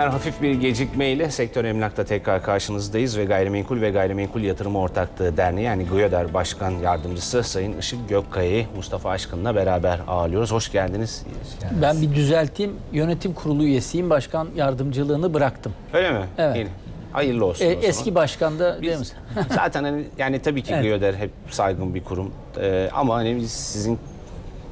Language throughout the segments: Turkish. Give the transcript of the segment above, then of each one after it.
günler. Hafif bir gecikmeyle Sektör Emlak'ta tekrar karşınızdayız ve Gayrimenkul ve Gayrimenkul Yatırım Ortaklığı Derneği yani GÜYADER Başkan Yardımcısı Sayın Işık Gökkaya'yı Mustafa Aşkın'la beraber ağırlıyoruz. Hoş geldiniz. Ben bir düzelteyim. Yönetim kurulu üyesiyim. Başkan yardımcılığını bıraktım. Öyle mi? Evet. İyi. Hayırlı olsun. E, eski başkan da değil mi? Zaten hani, yani tabii ki Evet. GÜYADER hep saygın bir kurum. Ee, ama hani biz sizin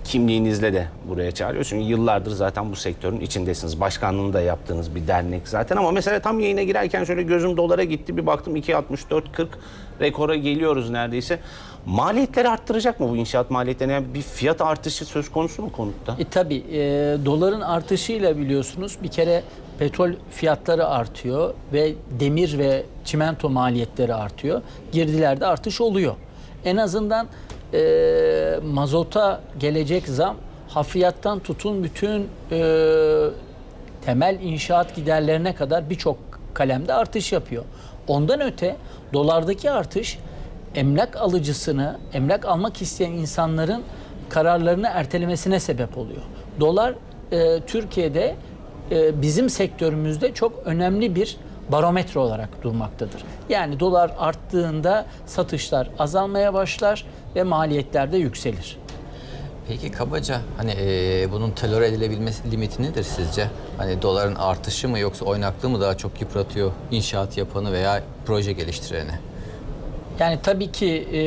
kimliğinizle de buraya çağırıyoruz. Çünkü yıllardır zaten bu sektörün içindesiniz. Başkanlığını da yaptığınız bir dernek zaten. Ama mesela tam yayına girerken şöyle gözüm dolara gitti. Bir baktım 2.64.40 rekora geliyoruz neredeyse. Maliyetleri arttıracak mı bu inşaat maliyetleri? Yani bir fiyat artışı söz konusu mu konutta? E tabii e, doların artışıyla biliyorsunuz bir kere petrol fiyatları artıyor ve demir ve çimento maliyetleri artıyor. Girdilerde artış oluyor. En azından e, mazota gelecek zam hafriyattan tutun bütün e, temel inşaat giderlerine kadar birçok kalemde artış yapıyor. Ondan öte dolardaki artış emlak alıcısını, emlak almak isteyen insanların kararlarını ertelemesine sebep oluyor. Dolar e, Türkiye'de e, bizim sektörümüzde çok önemli bir barometre olarak durmaktadır. Yani dolar arttığında satışlar azalmaya başlar ve maliyetler de yükselir. Peki kabaca hani e, bunun tolere edilebilmesi limiti nedir sizce? Hani doların artışı mı yoksa oynaklığı mı daha çok yıpratıyor inşaat yapanı veya proje geliştireni? Yani tabii ki e,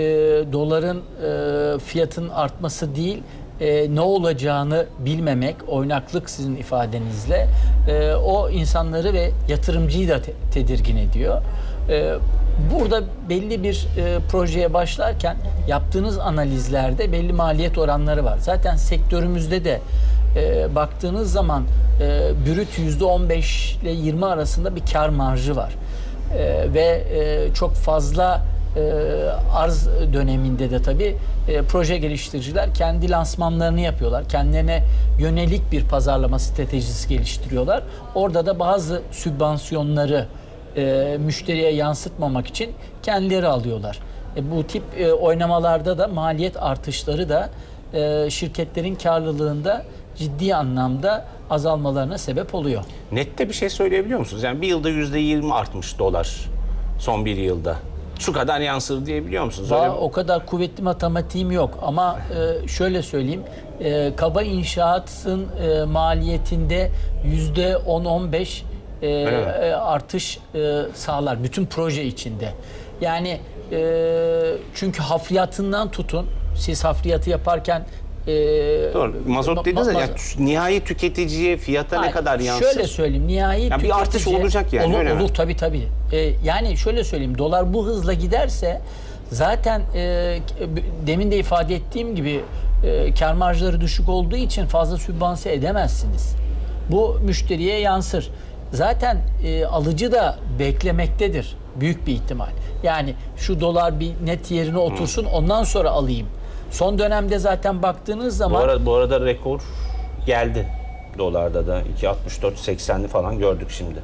doların e, fiyatın artması değil, e, ne olacağını bilmemek, oynaklık sizin ifadenizle, e, o insanları ve yatırımcıyı da te- tedirgin ediyor. E, burada belli bir e, projeye başlarken yaptığınız analizlerde belli maliyet oranları var. Zaten sektörümüzde de e, baktığınız zaman e, brüt %15 ile 20 arasında bir kar marjı var. E, ve e, çok fazla e, arz döneminde de tabii e, proje geliştiriciler kendi lansmanlarını yapıyorlar. Kendilerine yönelik bir pazarlama stratejisi geliştiriyorlar. Orada da bazı sübvansiyonları e, müşteriye yansıtmamak için kendileri alıyorlar. E, bu tip e, oynamalarda da maliyet artışları da e, şirketlerin karlılığında ciddi anlamda azalmalarına sebep oluyor. Nette bir şey söyleyebiliyor musunuz? Yani bir yılda %20 artmış dolar son bir yılda. Şu kadar yansır diyebiliyor musunuz? Öyle Daha o kadar kuvvetli matematiğim yok ama e, şöyle söyleyeyim. E, kaba inşaatın e, maliyetinde yüzde 10-15 e, mi? E, artış e, sağlar bütün proje içinde. Yani e, çünkü hafriyatından tutun siz hafriyatı yaparken e, Doğru. Mazot ma- dediniz ya, ma- yani tü- nihai tüketiciye fiyata ne Hayır, kadar yansır? Şöyle söyleyeyim nihai Ya bir artış olacak yani, Olur, öyle mi? olur tabii tabii. Ee, yani şöyle söyleyeyim dolar bu hızla giderse zaten e, demin de ifade ettiğim gibi e, kar marjları düşük olduğu için fazla sübvanse edemezsiniz. Bu müşteriye yansır. Zaten e, alıcı da beklemektedir büyük bir ihtimal. Yani şu dolar bir net yerine otursun ondan sonra alayım. Son dönemde zaten baktığınız Bu, zaman ara, bu arada rekor geldi. Dolarda da 2.64-80'li falan gördük şimdi.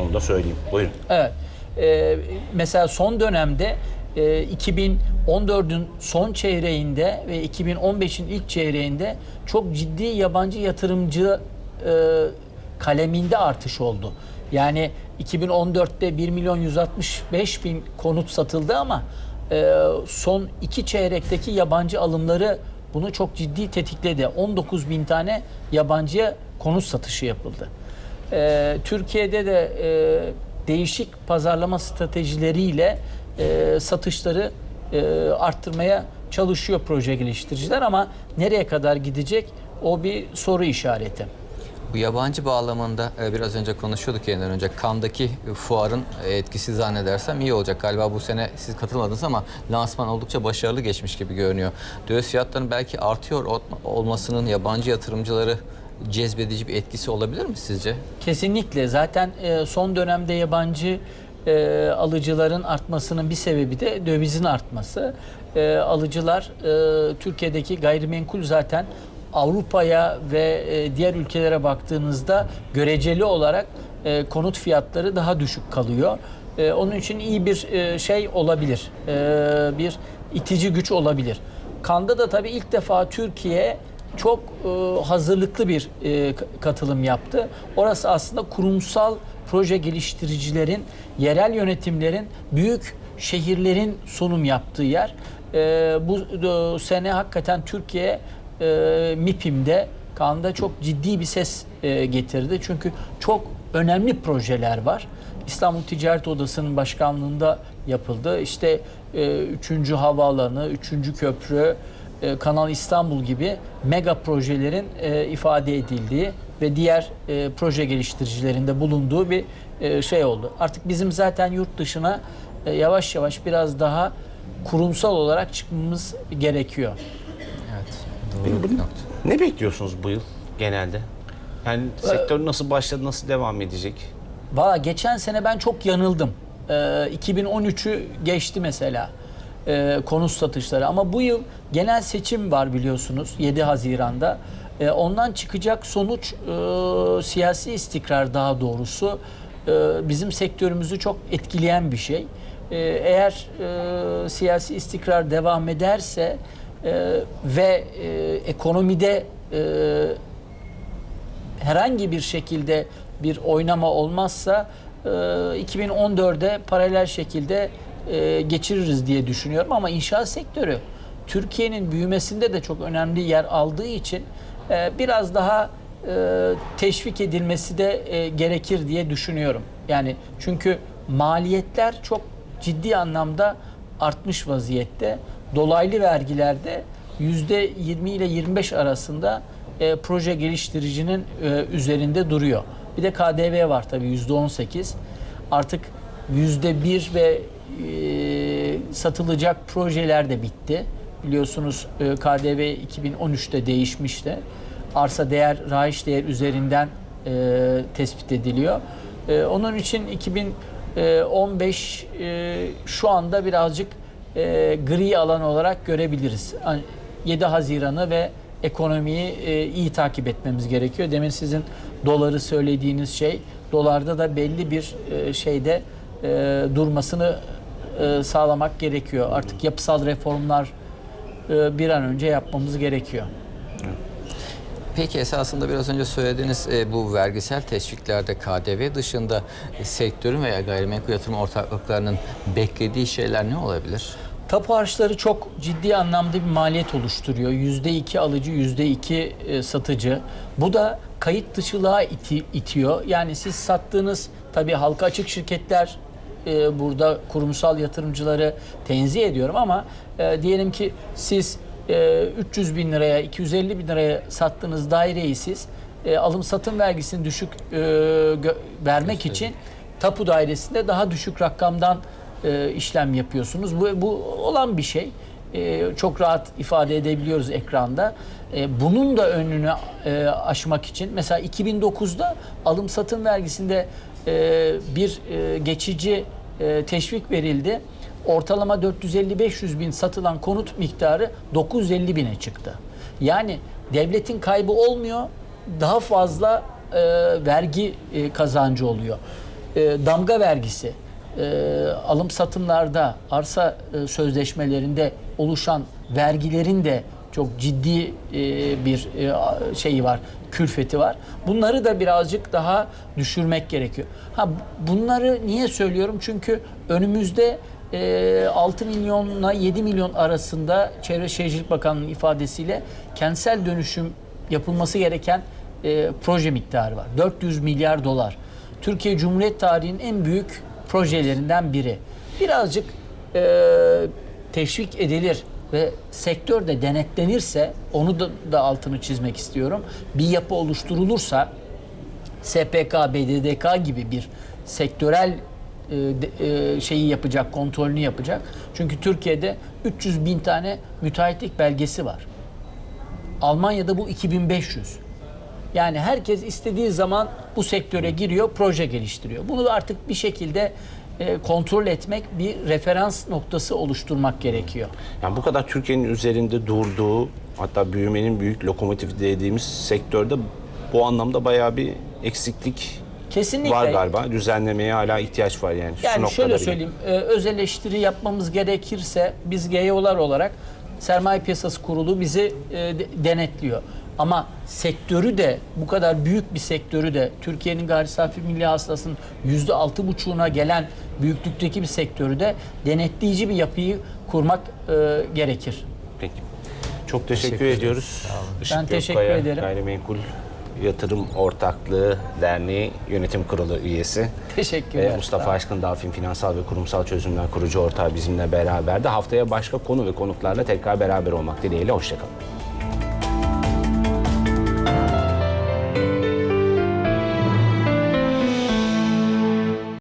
Onu da söyleyeyim. Buyurun. Evet. Ee, mesela son dönemde e, 2014'ün son çeyreğinde ve 2015'in ilk çeyreğinde çok ciddi yabancı yatırımcı e, kaleminde artış oldu. Yani 2014'te 1 milyon 165 bin konut satıldı ama e, son iki çeyrekteki yabancı alımları bunu çok ciddi tetikledi. 19 bin tane yabancıya konut satışı yapıldı. Ee, Türkiye'de de e, değişik pazarlama stratejileriyle e, satışları e, arttırmaya çalışıyor proje geliştiriciler ama nereye kadar gidecek o bir soru işareti. Bu yabancı bağlamında e, biraz önce konuşuyorduk yeniden önce Kandaki fuarın etkisi zannedersem iyi olacak. Galiba bu sene siz katılmadınız ama lansman oldukça başarılı geçmiş gibi görünüyor. Döviz fiyatlarının belki artıyor ol- olmasının yabancı yatırımcıları cezbedici bir etkisi olabilir mi sizce? Kesinlikle zaten e, son dönemde yabancı e, alıcıların artmasının bir sebebi de dövizin artması. Alıcılar Türkiye'deki gayrimenkul zaten Avrupa'ya ve e, diğer ülkelere baktığınızda göreceli olarak e, konut fiyatları daha düşük kalıyor. E, onun için iyi bir şey olabilir. Bir itici güç olabilir. Kanda da tabii ilk defa Türkiye çok hazırlıklı bir katılım yaptı. Orası aslında kurumsal proje geliştiricilerin, yerel yönetimlerin, büyük şehirlerin sunum yaptığı yer. Bu sene hakikaten Türkiye e, MİPİM'de Kaan'da çok ciddi bir ses e, getirdi. Çünkü çok önemli projeler var. İstanbul Ticaret Odası'nın başkanlığında yapıldı. İşte 3. havaalanı, 3. köprü, e, Kanal İstanbul gibi mega projelerin e, ifade edildiği ve diğer e, proje geliştiricilerinde bulunduğu bir e, şey oldu. Artık bizim zaten yurt dışına e, yavaş yavaş biraz daha kurumsal olarak çıkmamız gerekiyor. Nokta. Ne bekliyorsunuz bu yıl genelde? Yani sektör nasıl başladı, nasıl devam edecek? Valla geçen sene ben çok yanıldım. Ee, 2013'ü geçti mesela ee, konut satışları ama bu yıl genel seçim var biliyorsunuz 7 Haziran'da. Ee, ondan çıkacak sonuç e, siyasi istikrar daha doğrusu e, bizim sektörümüzü çok etkileyen bir şey. Ee, eğer e, siyasi istikrar devam ederse e, ve e, ekonomide e, herhangi bir şekilde bir oynama olmazsa e, 2014'e paralel şekilde e, geçiririz diye düşünüyorum ama inşaat sektörü Türkiye'nin büyümesinde de çok önemli yer aldığı için e, biraz daha e, teşvik edilmesi de e, gerekir diye düşünüyorum. Yani çünkü maliyetler çok ciddi anlamda artmış vaziyette. Dolaylı vergilerde %20 ile 25 arasında e, proje geliştiricinin e, üzerinde duruyor. Bir de KDV var tabii %18. Artık %1 ve e, satılacak projeler de bitti. Biliyorsunuz e, KDV 2013'te değişmişti. Arsa değer, rayiç değer üzerinden e, tespit ediliyor. E, onun için 2015 e, şu anda birazcık e, gri alan olarak görebiliriz. Hani 7 Haziran'ı ve ekonomiyi e, iyi takip etmemiz gerekiyor. Demin sizin doları söylediğiniz şey, dolarda da belli bir e, şeyde e, durmasını e, sağlamak gerekiyor. Artık yapısal reformlar e, bir an önce yapmamız gerekiyor. Peki esasında biraz önce söylediğiniz e, bu vergisel teşviklerde KDV dışında e, sektörün veya gayrimenkul yatırım ortaklıklarının beklediği şeyler ne olabilir? Tapu harçları çok ciddi anlamda bir maliyet oluşturuyor. Yüzde iki alıcı, yüzde iki e, satıcı. Bu da kayıt dışılığa iti- itiyor. Yani siz sattığınız tabii halka açık şirketler e, burada kurumsal yatırımcıları tenzih ediyorum ama e, diyelim ki siz e, 300 bin liraya, 250 bin liraya sattığınız daireyi siz e, alım satım vergisini düşük e, vermek için tapu dairesinde daha düşük rakamdan e, işlem yapıyorsunuz. Bu, bu olan bir şey. E, çok rahat ifade edebiliyoruz ekranda. E, bunun da önünü e, aşmak için mesela 2009'da alım satım vergisinde e, bir e, geçici e, teşvik verildi. Ortalama 450-500 bin satılan konut miktarı 950 bine çıktı. Yani devletin kaybı olmuyor, daha fazla e, vergi e, kazancı oluyor. E, damga vergisi, e, alım satımlarda, arsa e, sözleşmelerinde oluşan vergilerin de çok ciddi e, bir e, şeyi var, külfeti var. Bunları da birazcık daha düşürmek gerekiyor. Ha bunları niye söylüyorum? Çünkü önümüzde e, 6 milyonla 7 milyon arasında Çevre Şehircilik Bakanlığı'nın ifadesiyle kentsel dönüşüm yapılması gereken e, proje miktarı var. 400 milyar dolar. Türkiye Cumhuriyet tarihinin en büyük projelerinden biri. Birazcık e, teşvik edilir ve sektör de denetlenirse onu da, da altını çizmek istiyorum. Bir yapı oluşturulursa SPK, BDDK gibi bir sektörel şeyi yapacak, kontrolünü yapacak. Çünkü Türkiye'de 300 bin tane müteahhitlik belgesi var. Almanya'da bu 2500. Yani herkes istediği zaman bu sektöre giriyor, proje geliştiriyor. Bunu artık bir şekilde e, kontrol etmek, bir referans noktası oluşturmak gerekiyor. Yani bu kadar Türkiye'nin üzerinde durduğu hatta büyümenin büyük lokomotifi dediğimiz sektörde bu anlamda bayağı bir eksiklik Kesinlikle. var galiba. Düzenlemeye hala ihtiyaç var yani. Şu Yani şöyle söyleyeyim, e, öz eleştiri yapmamız gerekirse biz GEO'lar olarak Sermaye Piyasası Kurulu bizi e, de- denetliyor. Ama sektörü de bu kadar büyük bir sektörü de Türkiye'nin gayri safi milli hasılasının yüzde altı buçuğuna gelen büyüklükteki bir sektörü de denetleyici bir yapıyı kurmak e, gerekir. Peki. Çok teşekkür, Teşekkür ediyoruz. Sağ olun. Işık Ben teşekkür Gökkaya ederim. Gayrimenkul Yatırım Ortaklığı Derneği Yönetim Kurulu üyesi. Teşekkürler. Ve Mustafa Aşkın Dafin Finansal ve Kurumsal Çözümler kurucu ortağı bizimle beraberdi. Haftaya başka konu ve konuklarla tekrar beraber olmak dileğiyle. Hoşçakalın.